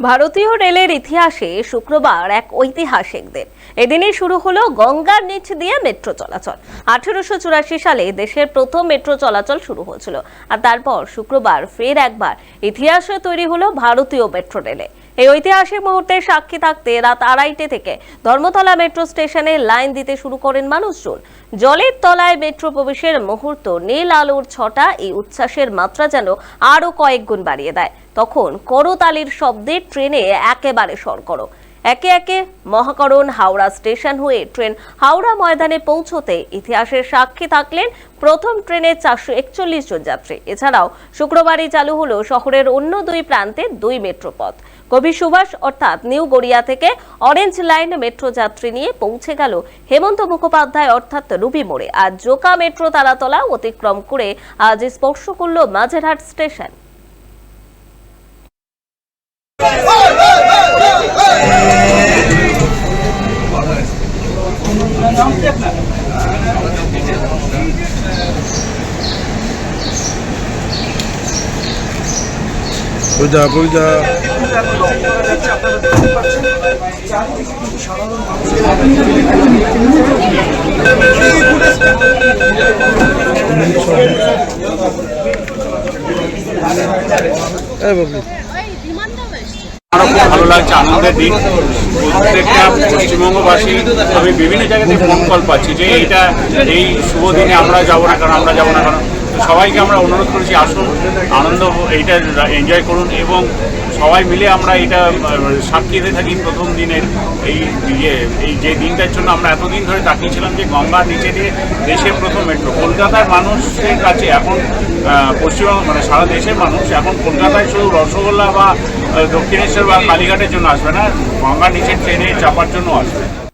ভারতীয় রেলের ইতিহাসে শুক্রবার এক ঐতিহাসিক দিন এদিনই শুরু হলো গঙ্গার নিচ দিয়ে মেট্রো চলাচল। আঠেরোশো চুরাশি সালে দেশের প্রথম মেট্রো চলাচল শুরু হয়েছিল। আর তারপর শুক্রবার ফের একবার ইতিহাসে তৈরি হলো ভারতীয় মেট্রো রেলে। এই ঐতিহাসিক মুহূর্তের সাক্ষী থাকতে রাত আড়াইটে থেকে ধর্মতলা মেট্রো স্টেশনে লাইন দিতে শুরু করেন মানুষজন। জলের তলায় মেট্রো প্রবেশের মুহূর্ত, নীল আলোর ছটা, এই উচ্ছ্বাসের মাত্রা যেন আরও কয়েক গুণ বাড়িয়ে দেয়। তখন করতালির শব্দে ট্রেনে একেবারে সরগরম। একে একে মহাকরণ হাওড়া স্টেশন হয়ে ট্রেন হাওড়া ময়দানে পৌঁছতে ইতিহাসের সাক্ষী থাকলেন প্রথম ট্রেনে চারশো একচল্লিশ জন যাত্রী। এছাড়াও শুক্রবারই চালু হলো শহরের অন্য দুই প্রান্তে দুই মেট্রো পথ। কবি সুভাষ, অর্থাৎ নিউ গড়িয়া থেকে অরেঞ্জ লাইন মেট্রো যাত্রী নিয়ে পৌঁছে গেল হেমন্ত মুখোপাধ্যায়, অর্থাৎ রুবি মোড়ে। আর জোকা মেট্রো তারাতলা অতিক্রম করে আজ স্পর্শ করল মাঝেরহাট স্টেশন। বুঝা বুঝা খুব ভালো লাগছে আনন্দের দিন। প্রত্যেকটা পশ্চিমবঙ্গবাসী, আমি বিভিন্ন জায়গাতে ফোন কল পাচ্ছি যে এইটা, এই শুভ দিনে আমরা যাব না কারণ আমরা যাব না কারণ সবাইকে আমরা অনুরোধ করেছি আসুন আনন্দ এইটা এনজয় করুন এবং সবাই মিলে আমরা এটা আহ, সাক্ষী হয়ে থাকি প্রথম দিনের এই ইয়ে এই যে দিনটার জন্য আমরা এতদিন ধরে তাকিয়েছিলাম যে গঙ্গার নিচে দিয়ে দেশের প্রথম মেট্রো কলকাতার মানুষের কাছে এখন পশ্চিমবঙ্গ মানে সারা দেশের মানুষ এখন কলকাতায় শুধু রসগোল্লা বা দক্ষিণেশ্বর বা কালীঘাটের জন্য আসবে না গঙ্গার নিচে ট্রেনে চাপার জন্য আসবে।